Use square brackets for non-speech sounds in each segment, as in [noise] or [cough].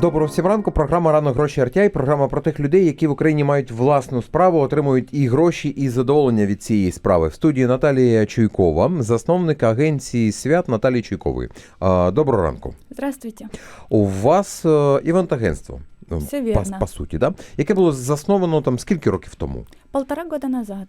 Доброго всім ранку. Програма Рано гроші RTI, програма про тих людей, які в Україні мають власну справу, отримують і гроші, і задоволення від цієї справи. В студії Наталія Чуйкова, засновник агенції свят Наталії Чуйкової. Доброго ранку. Здравствуйте. У вас е, івент-агентство. Ну, Все По, вірно. по суті, да? яке було засновано там скільки років тому? Полтора года назад.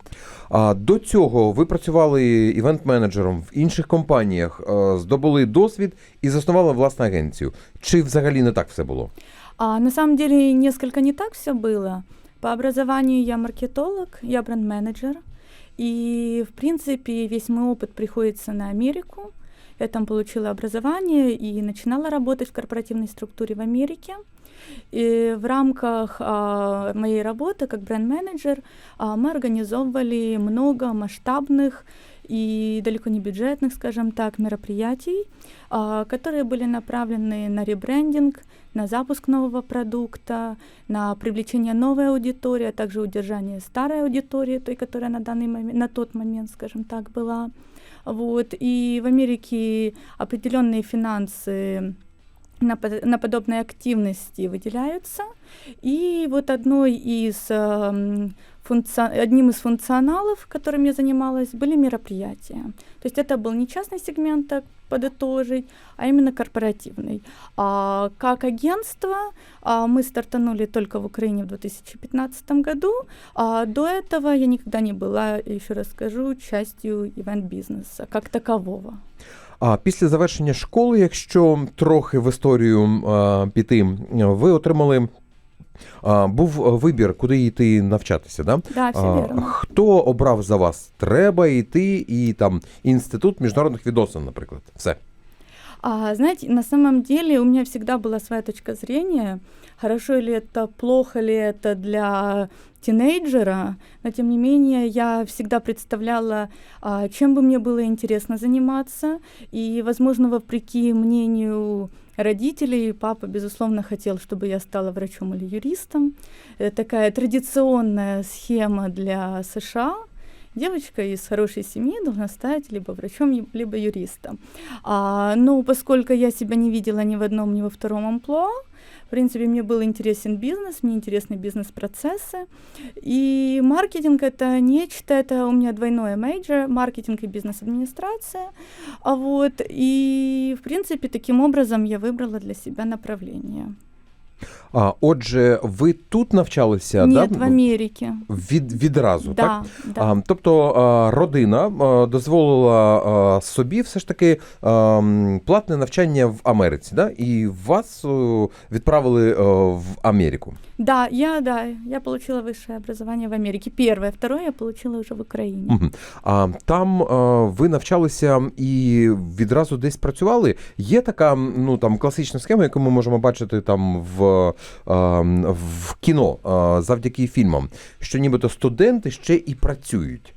А до цього ви працювали івент-менеджером в інших компаніях, здобули досвід і заснували власну агенцію. Чи взагалі не так все було? А, на самом деле несколько не так все было. По образованию я маркетолог, я бренд-менеджер. И, в принципе, весь мой опыт приходится на Америку. Я там получила образование и начинала работать в корпоративной структуре в Америке. И в рамках а, моей работы как бренд-менеджер а, мы организовывали много масштабных и далеко не бюджетных, скажем так, мероприятий, а, которые были направлены на ребрендинг, на запуск нового продукта, на привлечение новой аудитории, а также удержание старой аудитории, той, которая на данный момент, на тот момент, скажем так, была. Вот. И в Америке определенные финансы на, на подобные активности выделяются. И вот одной из, эм, функци- одним из функционалов, которым я занималась, были мероприятия. То есть это был не частный сегмент, так подытожить, а именно корпоративный. А как агентство а, мы стартанули только в Украине в 2015 году. А до этого я никогда не была, еще раз скажу, частью ивент-бизнеса как такового. А після завершення школи, якщо трохи в історію а, піти, ви отримали. А, був вибір, куди йти навчатися, да? Да, все А, верно. хто обрав за вас? Треба йти і там інститут міжнародних відносин, наприклад. Все. А, знаете, на самом деле у меня всегда была своя точка зрения, хорошо ли это, плохо ли это для тинейджера, но тем не менее я всегда представляла, а, чем бы мне было интересно заниматься, и, возможно, вопреки мнению родителей, папа, безусловно, хотел, чтобы я стала врачом или юристом. Это такая традиционная схема для США. Девочка из хорошей семьи должна стать либо врачом, либо юристом. А, но поскольку я себя не видела ни в одном, ни во втором амплуа, в принципе, мне был интересен бизнес, мне интересны бизнес-процессы. И маркетинг — это нечто, это у меня двойное мейджор, маркетинг и бизнес-администрация. А вот, и, в принципе, таким образом я выбрала для себя направление. А, отже, ви тут навчалися Нет, да? в Америке. Від, відразу, так? Да, да. А, тобто родина дозволила собі все ж таки платне навчання в Америці, да? і вас о, відправили о, в Америку. Да, я, да, я получила высшее образование в Америке. Первое, второе я получила уже в Украине. Мгм. А там а, ви навчалися і відразу десь працювали. Є така ну там класична схема, яку ми можемо бачити там в, а, м, в кіно а, завдяки фільмам, що нібито студенти ще і працюють.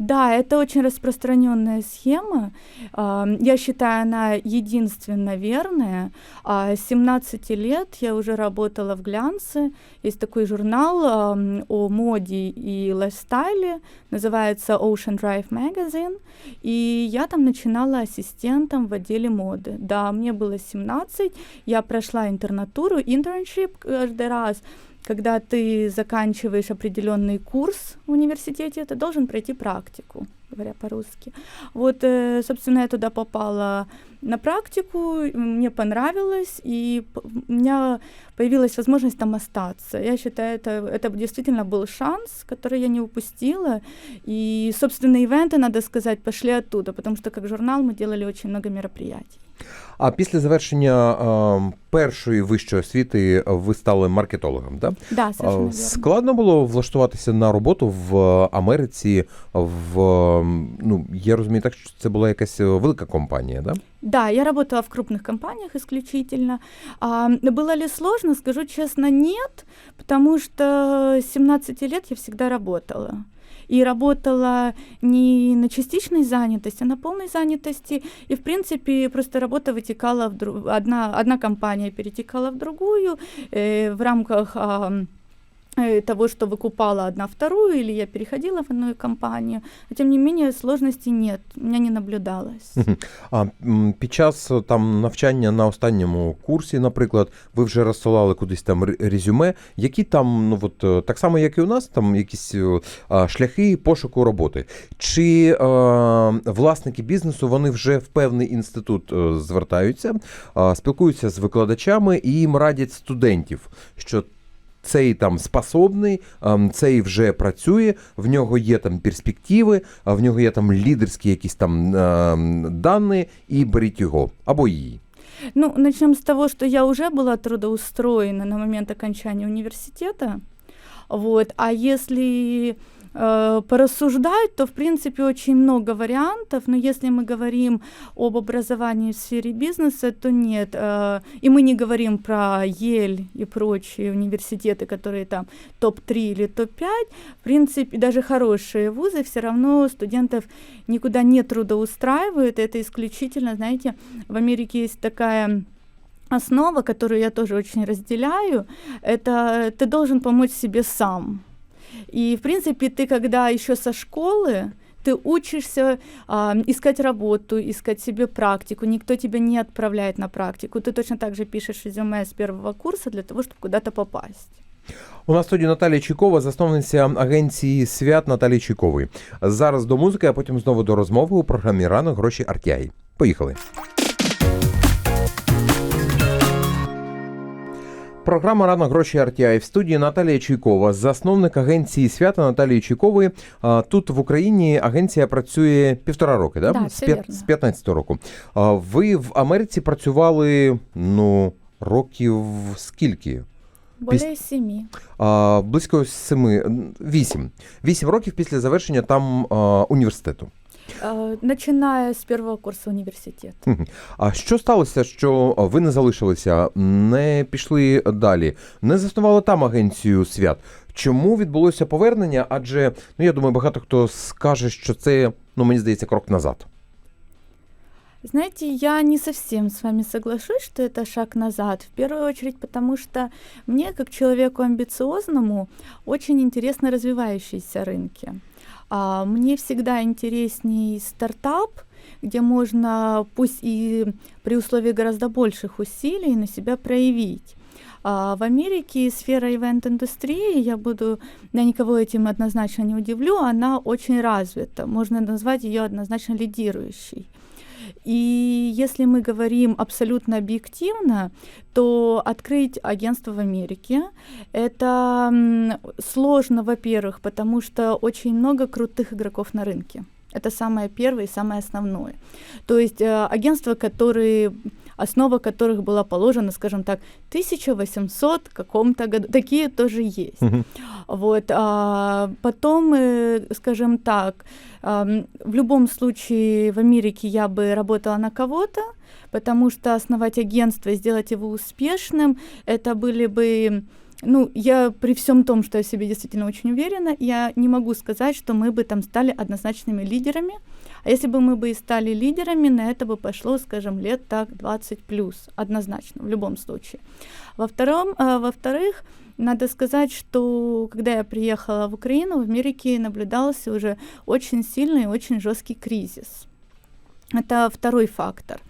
Да, это очень распространенная схема. А, Я считаю, она единственно верная. А, С 17 лет я уже работала в глянце. Есть такой журнал ам, о моде и лайфстайле, называется Ocean Drive Magazine. И я там начинала ассистентом в отделе моды. Да, мне было 17, я прошла интернатуру, internship каждый раз. Когда ты заканчиваешь определенный курс в университете, ты должен пройти практику, говоря по-русски. Вот, э, собственно, я туда попала на практику, мне понравилось, и п- у меня появилась возможность там остаться. Я считаю, это, это действительно был шанс, который я не упустила. И, собственно, ивенты, надо сказать, пошли оттуда, потому что как журнал мы делали очень много мероприятий. А після завершення а, першої вищої освіти ви стали маркетологом, да? Да, А, совершенно верно. Складно було влаштуватися на роботу в Америці. В ну я розумію, так що це була якась велика компанія, да? Да, я работала в крупных компаниях исключительно. А, было ли сложно? Скажу честно, нет, потому что с 17 лет я всегда работала. И работала не на частичной занятости, а на полной занятости. И, в принципе, просто работа вытекала в дру... одна, одна компания перетекала в другую э, в рамках э, того, что выкупала одна вторую, или я переходила в иную компанию. Но, тем не менее, сложностей нет, у меня не наблюдалось. А під час е, там навчання на останньому курсі, наприклад, ви вже розсилали кудись там резюме, які там, ну от е, так само, як і у нас, там якісь а, шляхи пошуку роботи. Чи е, власники бізнесу вони вже в певний інститут е, звертаються, а, спілкуються з викладачами і їм радять студентів, що цей там способний, ем, цей вже працює, в нього є там перспективи, а в нього є там лідерські якісь там ем, дані, і беріть його або її. Ну, начнем с того, что я уже была трудоустроена на момент окончания университета. Вот. А если э, порассуждать, то, в принципе, очень много вариантов. Но если мы говорим об образовании в сфере бизнеса, то нет. Э, и мы не говорим про Ель и прочие университеты, которые там топ-3 или топ-5. В принципе, даже хорошие вузы все равно студентов никуда не трудоустраивают. Это исключительно, знаете, в Америке есть такая основа, которую я тоже очень разделяю, это ты должен помочь себе сам. И, в принципе, ты, когда еще со школы, ты учишься а, искать работу, искать себе практику, никто тебя не отправляет на практику, ты точно так же пишешь резюме с первого курса для того, чтобы куда-то попасть. У нас тоді Наталія Чайкова, засновниця агенції свят Наталії Чайкової. Зараз до музики, а потім знову до розмови у програмі Ранок гроші Артяй. Поїхали. Програма Ранок гроші Артяй в студії Наталія Чайкова, засновник агенції свята Наталії Чайкової. А, Тут в Україні агенція працює півтора роки, да? Да, з, все п'ят- вірно. з 15 року. Ви в Америці працювали ну, років скільки? Более семи. А, близько семи, вісім. Вісім років після завершення там а, університету. А, начиная с первого курса университета. Мгм. А що сталося, що ви не залишилися, не пішли далі, не заснували там агенцію свят? Чому відбулося повернення? Адже ну я думаю, багато хто скаже, що це ну мені здається крок назад. Знаете, я не совсем с вами соглашусь, что это шаг назад. В первую очередь, потому что мне, как человеку амбициозному, очень интересны развивающиеся рынки. А мне всегда интересней стартап, где можно, пусть и при условии гораздо больших усилий, на себя проявить. А в Америке сфера ивент-индустрии, я буду, я никого этим однозначно не удивлю, она очень развита. Можно назвать ее однозначно лидирующей. И если мы говорим абсолютно объективно, то открыть агентство в Америке это сложно, во-первых, потому что очень много крутых игроков на рынке. Это самое первое и самое основное. То есть э, агентства, которые основа которых была положена, скажем так, 1800 каком-то году. Такие тоже есть. Вот, а потом, скажем так, в любом случае в Америке я бы работала на кого-то, потому что основать агентство и сделать его успешным, это были бы ну, я при всем том, что я в себе действительно очень уверена, я не могу сказать, что мы бы там стали однозначными лидерами. А если бы мы бы и стали лидерами, на это бы пошло, скажем, лет так 20 плюс, однозначно, в любом случае. Во втором, а, во-вторых, надо сказать, что когда я приехала в Украину, в Америке наблюдался уже очень сильный и очень жесткий кризис. Это второй фактор.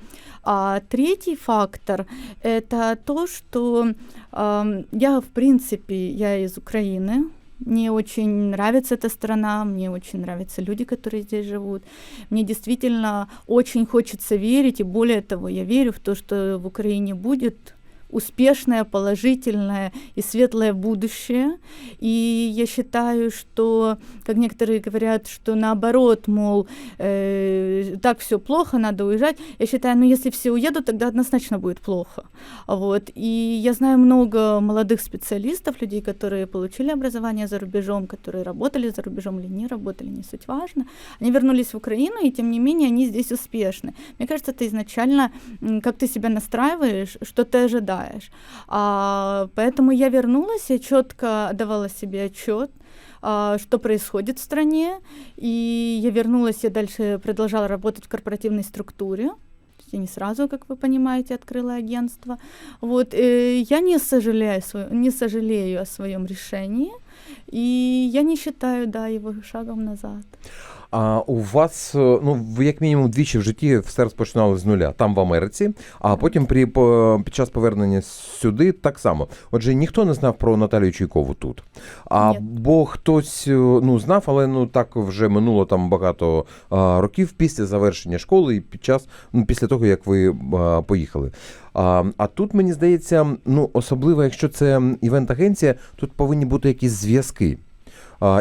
А третий фактор – это то, что ам, я, в принципе, я из Украины, мне очень нравится эта страна, мне очень нравятся люди, которые здесь живут. Мне действительно очень хочется верить, и более того, я верю в то, что в Украине будет успешное, положительное и светлое будущее. И я считаю, что, как некоторые говорят, что наоборот, мол, э, так все плохо, надо уезжать. Я считаю, ну если все уедут, тогда однозначно будет плохо. Вот. И я знаю много молодых специалистов, людей, которые получили образование за рубежом, которые работали за рубежом или не работали, не суть важно. Они вернулись в Украину, и тем не менее они здесь успешны. Мне кажется, это изначально, как ты себя настраиваешь, что ты ожидаешь. А, поэтому я вернулась, я четко давала себе отчет, а, что происходит в стране, и я вернулась, я дальше продолжала работать в корпоративной структуре. Я не сразу, как вы понимаете, открыла агентство. Вот, э, я не сожалею, не сожалею о своем решении. И я не считаю, да, его шагом назад. А у вас, е, ну, ви як мінімум двічі в житті все розпочинали з нуля, там в Америці, а потім при, по- під час повернення сюди так само. Отже, ніхто не знав про Наталію Чуйкову тут. А Ні. хтось е, ну, знав, але ну так вже минуло там багато а, років після завершення школи і під час, ну, після того, як ви а, поїхали. А, а тут мені здається, ну особливо, якщо це івент-агенція, тут повинні бути якісь зв'язки.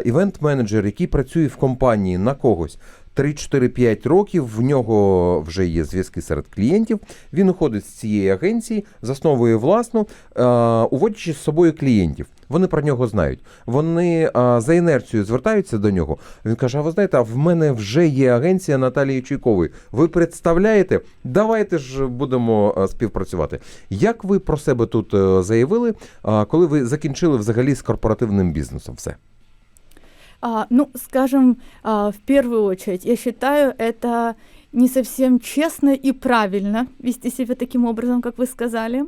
Івент-менеджер, який працює в компанії на когось 3-4-5 років, в нього вже є зв'язки серед клієнтів. Він уходить з цієї агенції, засновує власну, уводячи з собою клієнтів. Вони про нього знають. Вони за інерцією звертаються до нього. Він каже: А ви знаєте, а в мене вже є агенція Наталії Чуйкової. Ви представляєте? Давайте ж будемо співпрацювати. Як ви про себе тут е, заявили, коли ви закінчили взагалі з корпоративним бізнесом? Все. А, ну, скажем, а, в первую очередь, я считаю, это не совсем честно и правильно вести себя таким образом, как вы сказали,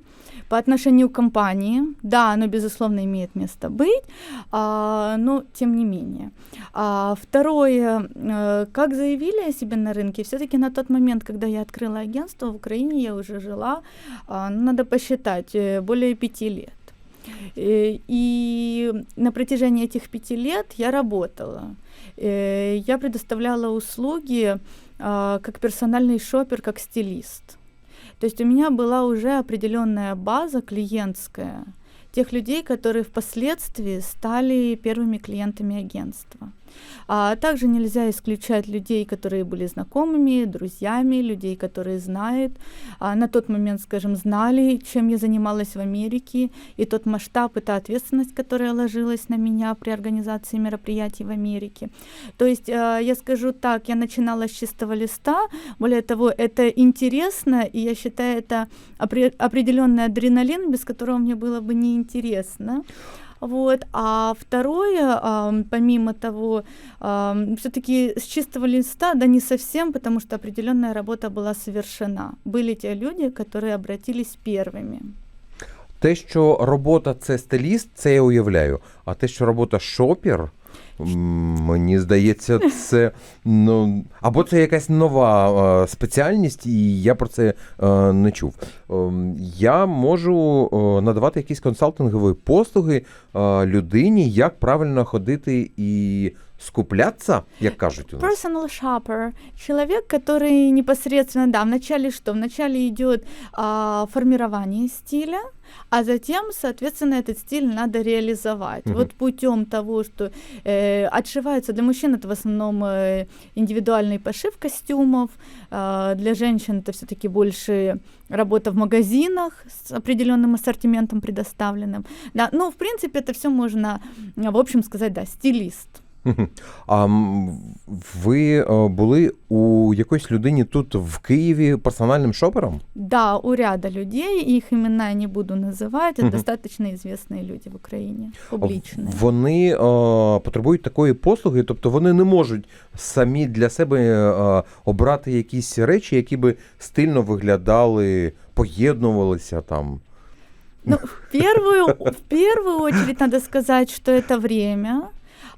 по отношению к компании. Да, оно, безусловно, имеет место быть, а, но тем не менее. А, второе, э, как заявили о себе на рынке, все-таки на тот момент, когда я открыла агентство в Украине, я уже жила, а, надо посчитать, э, более пяти лет. Э, И на протяжении этих пяти лет я работала. Э, Я предоставляла услуги а, как персональный шопер, как стилист. То есть у меня была уже определенная база клиентская тех людей, которые впоследствии стали первыми клиентами агентства. А также нельзя исключать людей, которые были знакомыми, друзьями, людей, которые знают. А на тот момент, скажем, знали, чем я занималась в Америке, и тот масштаб, и та ответственность, которая ложилась на меня при организации мероприятий в Америке. То есть, э, я скажу так, я начинала с чистого листа, более того, это интересно, и я считаю, это опре- определенный адреналин, без которого мне было бы неинтересно. Вот. А второе, ам, помимо того, все-таки с чистого листа, да не совсем, потому что определенная работа была совершена. Были те люди, которые обратились первыми. Те, що робота це стиліст, це я уявляю. А те, що робота шопер, м, мені здається, це ну або це якась нова е, спеціальність, і я про це е, не чув. Ем, я можу е, надавати якісь консалтингові послуги людині, як правильно ходити і скуплятися, як кажуть у нас. Personal shopper – человек, который непосредственно, да, вначале что? Вначале идет а, формирование стиля, а затем, соответственно, этот стиль надо реализовать. Мгм. Вот путем того, что э, отшиваются для мужчин это в основном э, индивидуальный пошив костюмов, а, для женщин это все-таки больше работа в магазинах с определенным ассортиментом предоставленным. Да, ну, в принципе, это все можно, в общем сказать, да, стилист. Мгм. А м, ви е, були у якоїсь людині тут в Києві персональним шопером? Да, у ряда людей, их имена я не буду называть, это Мгм. достаточно известные люди в Украине, публичные. Вони е, потребують такої послуги, тобто вони не можуть самі для себе е, обрати якісь речі, які би стильно виглядали, поєднувалися там. Ну, в первую, в первую очередь надо сказать, что это время.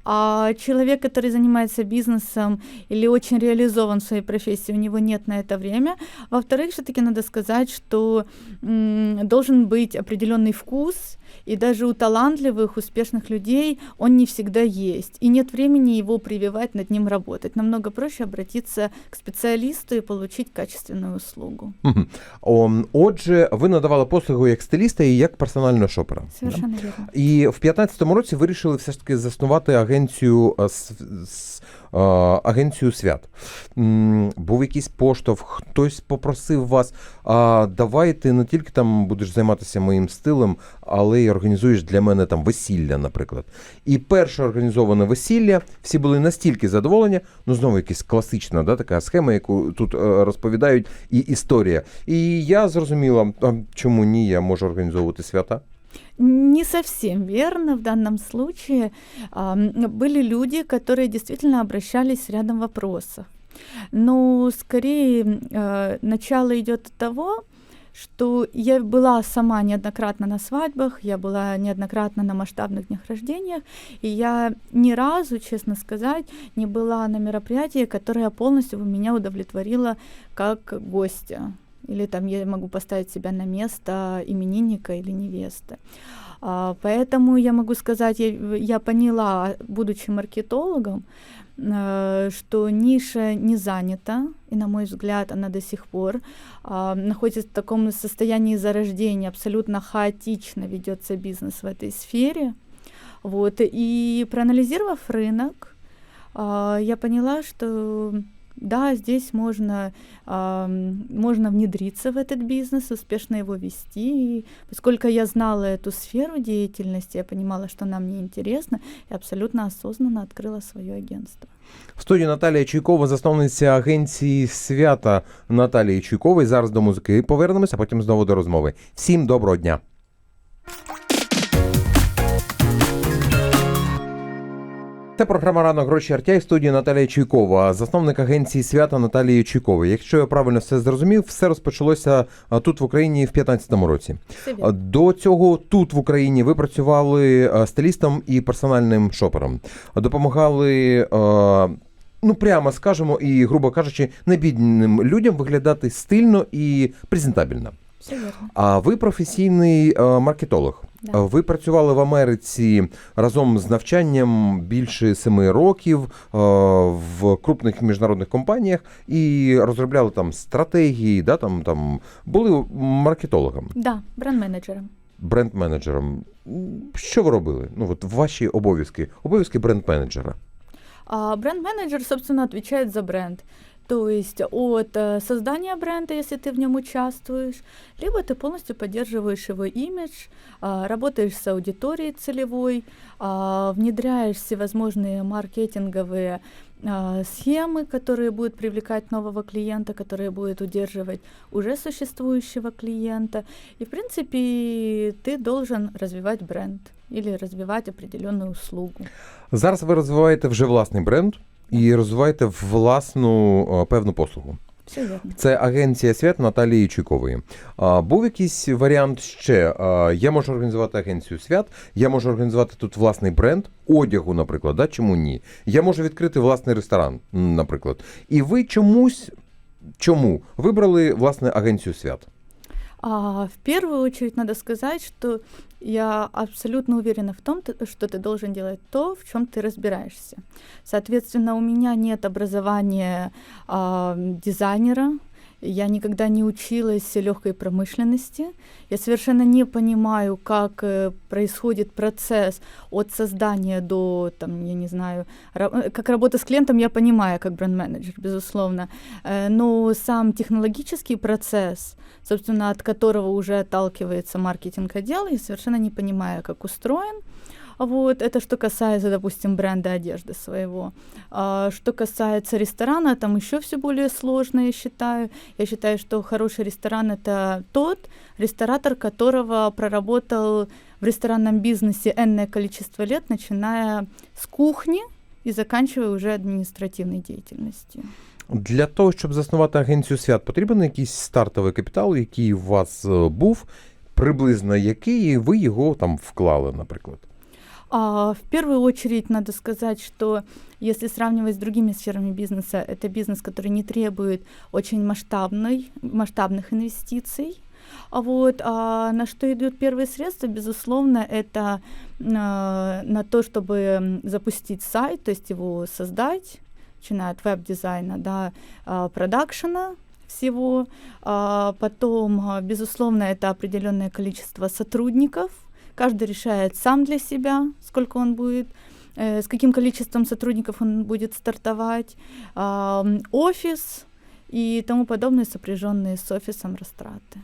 А человек, который занимается бизнесом или очень реализован в своей профессии, у него нет на это время. Во-вторых, все-таки надо сказать, что м, должен быть определенный вкус, и даже у талантливых, успешных людей он не всегда есть. И нет времени его прививать, над ним работать. Намного проще обратиться к специалисту и получить качественную услугу. Мгм. О, Отже, ви надавали послугу як стиліста і як персонального шопера. да? Совершенно верно. І в 15-му році вирішили все ж таки заснувати агенцію е, с- с- е, агенцію свят. Був якийсь поштовх, хтось попросив вас, а давай ти не тільки там будеш займатися моїм стилем, але й організуєш для мене там весілля, наприклад. І перше організоване весілля, всі були настільки задоволені, ну знову якась класична да, така схема, яку тут е, розповідають, і історія. І я зрозуміла, чому ні, я можу організовувати свята. Не совсем верно в данном случае. Были люди, которые действительно обращались с рядом вопросов. Но скорее э, начало идет от того, что я была сама неоднократно на свадьбах, я была неоднократно на масштабных днях рождениях, и я ни разу, честно сказать, не была на мероприятии, которое полностью меня удовлетворило как гостя. Или там я могу поставить себя на место именинника или невесты. А, Поэтому я могу сказать, я, я поняла, будучи маркетологом, э, что ниша не занята, и, на мой взгляд, она до сих пор а, находится в таком состоянии зарождения, абсолютно хаотично ведется бизнес в этой сфере. Вот, и проанализировав рынок, а, я поняла, что да, здесь можно, а, можно внедриться в этот бизнес, успешно его вести. И поскольку я знала эту сферу деятельности, я понимала, что она мне интересна, я абсолютно осознанно открыла свое агентство. В студії Наталія Чуйкова, засновниця агенції свята Наталії Чуйкової. Зараз до музики повернемося, а потім знову до розмови. Всім доброго дня! Це програма ранок гроші Артя і студії Наталія Чуйкова, засновник агенції свята Наталії Чуйкової. Якщо я правильно все зрозумів, все розпочалося тут в Україні в 2015 році. Все До цього тут в Україні ви працювали стилістом і персональним шопером. Допомагали. Ну, прямо скажемо, і, грубо кажучи, небідним людям виглядати стильно і презентабельно. Все. А ви професійний маркетолог. Да. Е, Ви працювали в Америці разом з навчанням більше семи років е, в крупних міжнародних компаніях і розробляли там стратегії, да, там, там були маркетологом, Да, бренд-менеджером. бренд-менеджером. Що ви робили? Ну, от ваші обов'язки, обов'язки бренд-менеджера. Бренд-менеджер, собственно, отвечает за бренд. То есть от э, создания бренда, если ты в нем участвуешь, либо ты полностью поддерживаешь его имидж, а, работаешь с аудиторией целевой, а, внедряешь всевозможные маркетинговые а, схемы, которые будут привлекать нового клиента, которые будут удерживать уже существующего клиента. И, в принципе, ты должен развивать бренд или развивать определенную услугу. Зараз ви розвиваєте вже власний бренд і розвиваєте власну е, певну послугу. Це агенція свят Наталії Чуйкової. А, був якийсь варіант ще. А, я можу організувати агенцію свят, я можу організувати тут власний бренд одягу, наприклад. Да? Чому ні? Я можу відкрити власний ресторан, наприклад. І ви чомусь чому вибрали власне агенцію свят? А, в первую очередь надо сказать, что я абсолютно уверена в том, что ты должен делать то, в чем ты разбираешься. Соответственно, у меня нет образования а, дизайнера. Я никогда не училась легкой промышленности. Я совершенно не понимаю, как э, происходит процесс от создания до, там, я не знаю, э, как работа с клиентом, я понимаю, как бренд-менеджер, безусловно. Э, Но сам технологический процесс, собственно, от которого уже отталкивается маркетинг-отдел, я совершенно не понимаю, как устроен. Вот, это что касается, допустим, бренда одежды своего. А, что касается ресторана, там еще все более сложно, я считаю. Я считаю, что хороший ресторан это тот ресторатор, которого проработал в ресторанном бизнесе энное количество лет, начиная с кухни и заканчивая уже административной деятельностью. Для того, щоб заснувати агенцію свят, потрібен якийсь стартовий капітал, який у вас е, був, приблизно який, і ви його там вклали, наприклад. А, в первую очередь надо сказать, что если сравнивать с другими сферами бизнеса, это бизнес, который не требует очень масштабной, масштабных инвестиций. А вот а на что идут первые средства, безусловно, это а, на то, чтобы запустить сайт, то есть его создать, начиная от веб-дизайна до а, продакшена всего. А, потом, безусловно, это определенное количество сотрудников. Каждый решает сам для себя, сколько он будет, э, с каким количеством сотрудников он будет стартовать, офис и тому подобное, сопряженные с офисом растраты.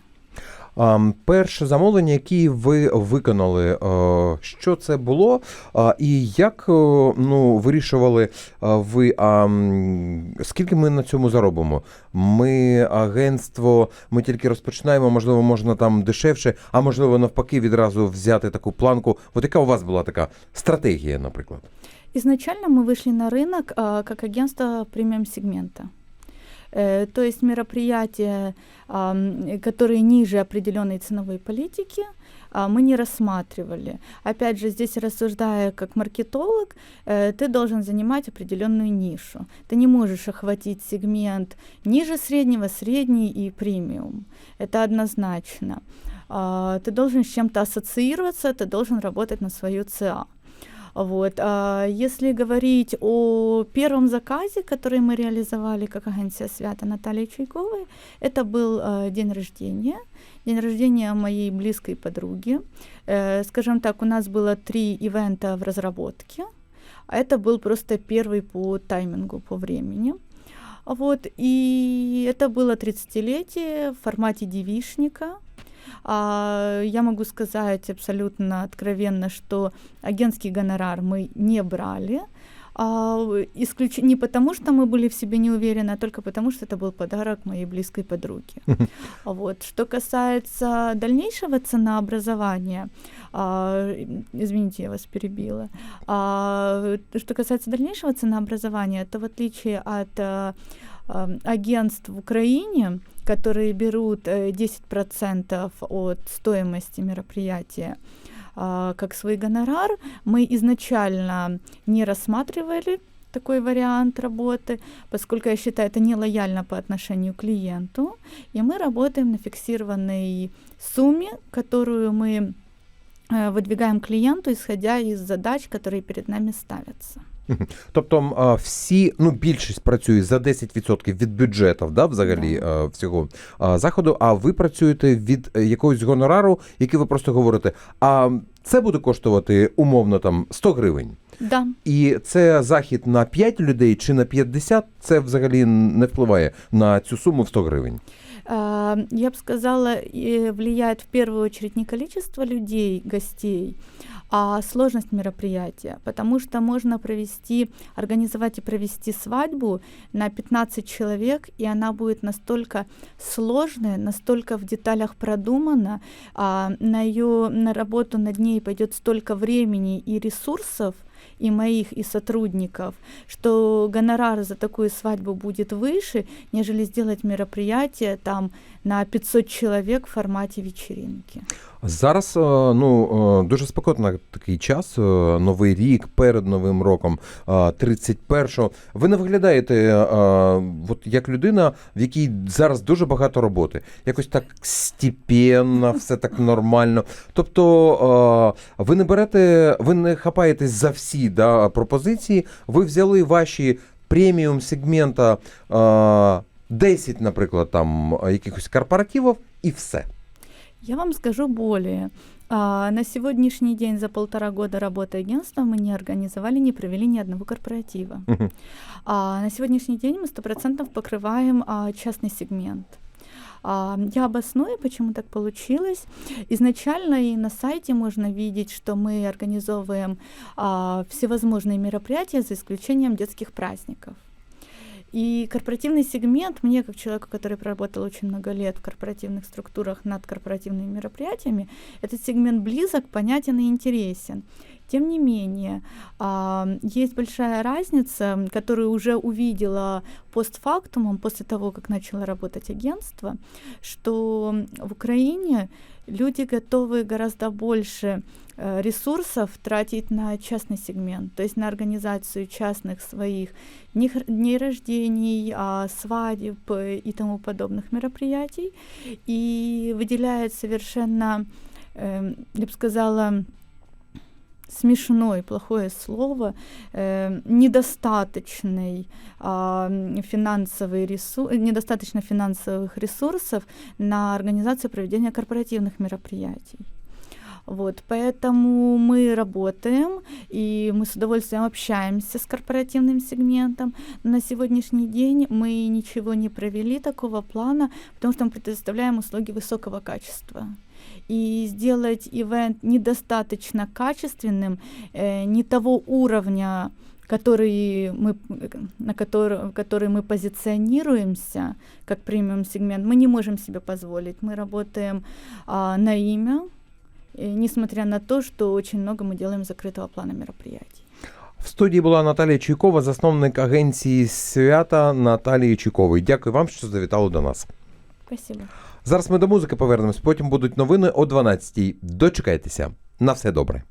А, перше замовлення, яке ви виконали, е, що це було, а, і як е, ну, вирішували а, ви, а, м, скільки ми на цьому заробимо? Ми агентство, ми тільки розпочинаємо, можливо, можна там дешевше, а можливо, навпаки, відразу взяти таку планку. От яка у вас була така стратегія, наприклад? Изначально мы вышли на рынок а, как агентство премиум-сегмента. Э, то есть мероприятия, которые ниже определенной ценовой политики, а, мы не рассматривали. Опять же, здесь рассуждая как маркетолог, э, ты должен занимать определенную нишу. Ты не можешь охватить сегмент ниже среднего, средний и премиум. Это однозначно. А, Ты должен с чем-то ассоциироваться, ты должен работать на свою ЦА. Вот. А если говорить о первом заказе, который мы реализовали как агенция свята Натальи Чайковой, это был э, день рождения, день рождения моей близкой подруги. Э, скажем так, у нас было три ивента в разработке, а это был просто первый по таймингу, по времени. Вот, и это было 30-летие в формате девишника – а, я могу сказать абсолютно откровенно, что агентский гонорар мы не брали. А, исключ... Не потому, что мы были в себе не уверены, а только потому, что это был подарок моей близкой подруге. [laughs] Вот. Что касается дальнейшего ценообразования, а, извините, я вас перебила. А, что касается дальнейшего ценообразования, то в отличие от а, агентств в Украине, которые берут 10% э, от стоимости мероприятия а, как свой гонорар, мы изначально не рассматривали такой вариант работы, поскольку я считаю это нелояльно по отношению к клиенту, и мы работаем на фиксированной сумме, которую мы э, выдвигаем клиенту, исходя из задач, которые перед нами ставятся. [laughs] Тобто всі, ну більшість працює за 10% від бюджетів, да, взагалі а, всього заходу. А ви працюєте від е, якогось гонорару, який ви просто говорите. А це буде коштувати умовно там 100 гривень. Да. І це захід на 5 людей чи на 50, це взагалі не впливає на цю суму в 100 гривень. А, я бы сказала, влияет в первую очередь не количество людей, гостей, а сложность мероприятия, потому что можно провести, организовать и провести свадьбу на 15 человек, и она будет настолько сложная, настолько в деталях продумана, а на ее на работу над ней пойдет столько времени и ресурсов, и моих, и сотрудников, что гонорар за такую свадьбу будет выше, нежели сделать мероприятие там на 500 человек в форматі вечеринки. Зараз ну дуже спекотно такий час, новий рік перед новим роком, 31-го. Ви не виглядаєте от як людина, в якій зараз дуже багато роботи. Якось так степенно, [laughs] все так нормально. Тобто ви не берете, ви не хапаєтесь за всі да, пропозиції, ви взяли ваші преміум сегмента 10, наприклад, там якихось корпоративів і все. Я вам скажу более. А, на сегодняшний день за полтора года работы агентства мы не организовали, не провели ни одного корпоратива. А, на сегодняшний день мы сто процентов покрываем а, частный сегмент. А, я обосную, почему так получилось. Изначально и на сайте можно видеть, что мы организовываем а, всевозможные мероприятия за исключением детских праздников. И корпоративный сегмент, мне как человеку, который проработал очень много лет в корпоративных структурах над корпоративными мероприятиями, этот сегмент близок, понятен и интересен. Тем не менее, а, есть большая разница, которую уже увидела постфактумом после того, как начало работать агентство, что в Украине люди готовы гораздо больше э, ресурсов тратить на частный сегмент, то есть на организацию частных своих дней рождений, а, свадеб и тому подобных мероприятий, и выделяет совершенно, эм, я бы сказала, смешное, плохое слово, э, недостаточный э, финансовый ресурс, недостаточно финансовых ресурсов на организацию проведения корпоративных мероприятий. Вот, поэтому мы работаем, и мы с удовольствием общаемся с корпоративным сегментом. На сегодняшний день мы ничего не провели такого плана, потому что мы предоставляем услуги высокого качества и сделать ивент недостаточно качественным, э, не того уровня, который мы, на который, который мы позиционируемся как премиум сегмент, мы не можем себе позволить. Мы работаем а, на имя, несмотря на то, что очень много мы делаем закрытого плана мероприятий. В студії була Наталія Чуйкова, засновник агенції свята Наталії Чуйкової. Дякую вам, що завітали до нас. Спасибо. Зараз ми до музики повернемось, потім будуть новини о 12-й. Дочекайтеся. На все добре.